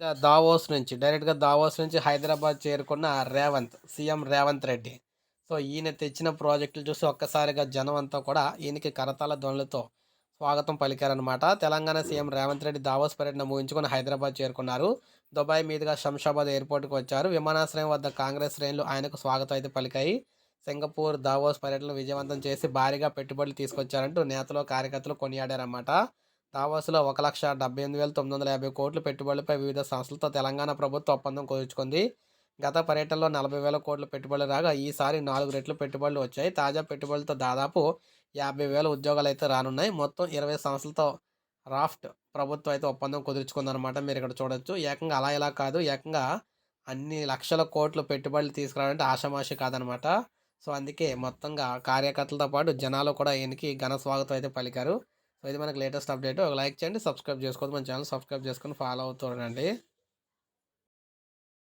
Davos నుంచి డైరెక్ట్గా Davos నుంచి హైదరాబాద్ చేరుకున్న రేవంత్ సీఎం రేవంత్ రెడ్డి. సో ఈయన తెచ్చిన ప్రాజెక్టులు చూసి ఒక్కసారిగా జనం అంతా కూడా ఈయనకి కరతాల ధ్వనులతో స్వాగతం పలికారనమాట తెలంగాణ సీఎం రేవంత్ రెడ్డి దావోస్ పర్యటన ముగించుకుని హైదరాబాద్ చేరుకున్నారు. దుబాయ్ మీదుగా శంషాబాద్ ఎయిర్పోర్ట్కి వచ్చారు. విమానాశ్రయం వద్ద కాంగ్రెస్ శ్రేణులు ఆయనకు స్వాగతం అయితే పలికాయి. సింగపూర్ దావోస్ పర్యటన విజయవంతం చేసి భారీగా పెట్టుబడులు తీసుకొచ్చారంటూ నేతలు కార్యకర్తలు కొనియాడారన్నమాట. దావాసులో ఒక లక్ష డెబ్బై ఎనిమిది వేల తొమ్మిది వందల యాభై కోట్ల పెట్టుబడులపై వివిధ సంస్థలతో తెలంగాణ ప్రభుత్వం ఒప్పందం కుదుర్చుకుంది గత పర్యటనలో నలభై వేల కోట్ల పెట్టుబడులు రాగా ఈసారి నాలుగు రెట్లు పెట్టుబడులు వచ్చాయి. తాజా పెట్టుబడులతో దాదాపు యాభై వేల ఉద్యోగాలు అయితే రానున్నాయి. మొత్తం ఇరవై సంస్థలతో రాఫ్ట్ ప్రభుత్వం అయితే ఒప్పందం కుదుర్చుకుందనమాట మీరు ఇక్కడ చూడొచ్చు. ఏకంగా అలా ఇలా కాదు. ఏకంగా అన్ని లక్షల కోట్లు పెట్టుబడులు తీసుకురావాలంటే ఆషమాషి కాదనమాట సో అందుకే మొత్తంగా కార్యకర్తలతో పాటు జనాలు కూడా ఈయనకి ఘన స్వాగతం అయితే పలికారు. సో ఇది మనకి లేటెస్ట్ అప్డేట్. ఒక లైక్ చేయండి సబ్స్క్రైబ్ చేసుకోవద్దు. మన ఛానల్ సబ్స్క్రైబ్ చేసుకొని ఫాలో అవుతుండండి